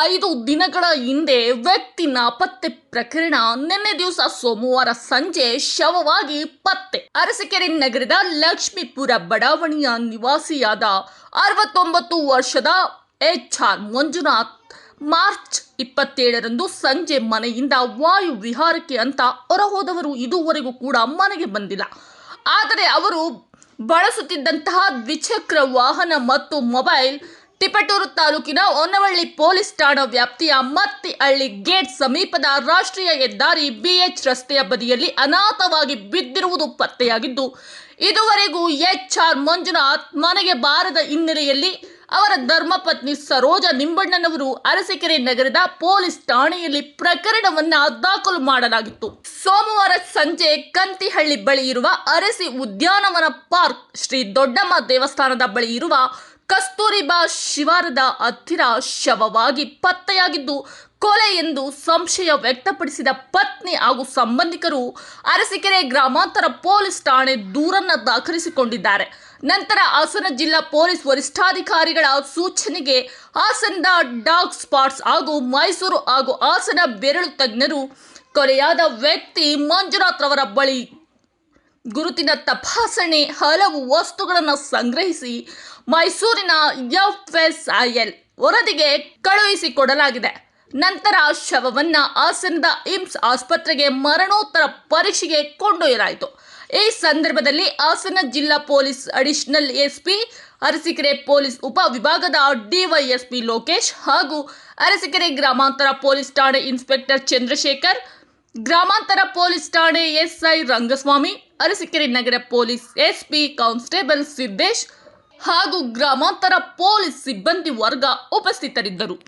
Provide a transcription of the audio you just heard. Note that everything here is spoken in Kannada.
ಐದು ದಿನಗಳ ಹಿಂದೆ ವ್ಯಕ್ತಿ ನಾಪತ್ತೆ ಪ್ರಕರಣ ನಿನ್ನೆ ದಿವಸ ಸೋಮವಾರ ಸಂಜೆ ಶವವಾಗಿ ಪತ್ತೆ. ಅರಸಕೆರೆ ನಗರದ ಲಕ್ಷ್ಮೀಪುರ ಬಡಾವಣೆಯ ನಿವಾಸಿಯಾದ ಅರವತ್ತೊಂಬತ್ತು ವರ್ಷದ ಎಚ್ ಆರ್ ಮಂಜುನಾಥ್ ಮಾರ್ಚ್ ಇಪ್ಪತ್ತೇಳರಂದು ಸಂಜೆ ಮನೆಯಿಂದ ವಾಯು ವಿಹಾರಕ್ಕೆ ಅಂತ ಹೊರಹೋದವರು ಇದುವರೆಗೂ ಕೂಡ ಮನೆಗೆ ಬಂದಿಲ್ಲ. ಆದರೆ ಅವರು ಬಳಸುತ್ತಿದ್ದಂತಹ ದ್ವಿಚಕ್ರ ವಾಹನ ಮತ್ತು ಮೊಬೈಲ್ ತಿಪಟೂರು ತಾಲೂಕಿನ ಹೊನ್ನವಳ್ಳಿ ಪೊಲೀಸ್ ಠಾಣಾ ವ್ಯಾಪ್ತಿಯ ಮತ್ತಿಹಳ್ಳಿ ಗೇಟ್ ಸಮೀಪದ ರಾಷ್ಟ್ರೀಯ ಹೆದ್ದಾರಿ ಬಿಎಚ್ ರಸ್ತೆಯ ಬದಿಯಲ್ಲಿ ಅನಾಥವಾಗಿ ಬಿದ್ದಿರುವುದು ಪತ್ತೆಯಾಗಿದ್ದು, ಇದುವರೆಗೂ ಎಚ್ ಆರ್ ಮಂಜುನಾಥ್ ಮನೆಗೆ ಬಾರದ ಹಿನ್ನೆಲೆಯಲ್ಲಿ ಅವರ ಧರ್ಮಪತ್ನಿ ಸರೋಜ ನಿಂಬಣ್ಣನವರು ಅರಸೀಕೆರೆ ನಗರದ ಪೊಲೀಸ್ ಠಾಣೆಯಲ್ಲಿ ಪ್ರಕರಣವನ್ನ ದಾಖಲು ಮಾಡಲಾಗಿತ್ತು. ಸೋಮವಾರ ಸಂಜೆ ಕಂತಿಹಳ್ಳಿ ಬಳಿ ಇರುವ ಅರಸಿ ಉದ್ಯಾನವನ ಪಾರ್ಕ್ ಶ್ರೀ ದೊಡ್ಡಮ್ಮ ದೇವಸ್ಥಾನದ ಬಳಿ ಇರುವ ಕಸ್ತೂರಿಬಾ ಶಿವಾರದ ಹತ್ತಿರ ಶವವಾಗಿ ಪತ್ತೆಯಾಗಿದ್ದು ಕೊಲೆ ಎಂದು ಸಂಶಯ ವ್ಯಕ್ತಪಡಿಸಿದ ಪತ್ನಿ ಹಾಗೂ ಸಂಬಂಧಿಕರು ಅರಸೀಕೆರೆ ಗ್ರಾಮಾಂತರ ಪೊಲೀಸ್ ಠಾಣೆ ದೂರನ್ನ ದಾಖಲಿಸಿಕೊಂಡಿದ್ದಾರೆ. ನಂತರ ಹಾಸನ ಜಿಲ್ಲಾ ಪೊಲೀಸ್ ವರಿಷ್ಠಾಧಿಕಾರಿಗಳ ಸೂಚನೆಗೆ ಹಾಸನದ ಡಾಗ್ ಸ್ಪಾಟ್ಸ್ ಹಾಗೂ ಮೈಸೂರು ಹಾಗೂ ಹಾಸನ ಬೆರಳು ತಜ್ಞರು ಕೊಲೆಯಾದ ವ್ಯಕ್ತಿ ಮಂಜುನಾಥ್ ರವರ ಬಳಿ ಗುರುತಿನ ತಪಾಸಣೆ, ಹಲವು ವಸ್ತುಗಳನ್ನು ಸಂಗ್ರಹಿಸಿ ಮೈಸೂರಿನ ಎಫ್ಎಸ್ಐಎಲ್ ವರದಿಗೆ ಕಳುಹಿಸಿಕೊಡಲಾಗಿದೆ. ನಂತರ ಶವವನ್ನು ಹಾಸನದ ಇಮ್ಸ್ ಆಸ್ಪತ್ರೆಗೆ ಮರಣೋತ್ತರ ಪರೀಕ್ಷೆಗೆ ಕೊಂಡೊಯ್ಯಲಾಯಿತು. ಈ ಸಂದರ್ಭದಲ್ಲಿ ಹಾಸನ ಜಿಲ್ಲಾ police additional SP, Arsikere police ಉಪ ವಿಭಾಗದ ಡಿವೈಎಸ್ಪಿ ಲೋಕೇಶ್ ಹಾಗೂ ಅರಸೀಕೆರೆ ಗ್ರಾಮಾಂತರ ಪೊಲೀಸ್ ಠಾಣೆ ಇನ್ಸ್ಪೆಕ್ಟರ್ ಚಂದ್ರಶೇಖರ್ ಗ್ರಾಮಾಂತರ ಪೊಲೀಸ್ ಠಾಣೆ ಎಸ್ಐ ರಂಗಸ್ವಾಮಿ, ಅರಸಿಕೆರೆ ನಗರ ಪೊಲೀಸ್ ಎಸ್ಪಿ ಕಾನ್ಸ್ಟೇಬಲ್ ಸಿದ್ದೇಶ್ ಹಾಗೂ ಗ್ರಾಮಾಂತರ ಪೊಲೀಸ್ ಸಿಬ್ಬಂದಿ ವರ್ಗ ಉಪಸ್ಥಿತರಿದ್ದರು.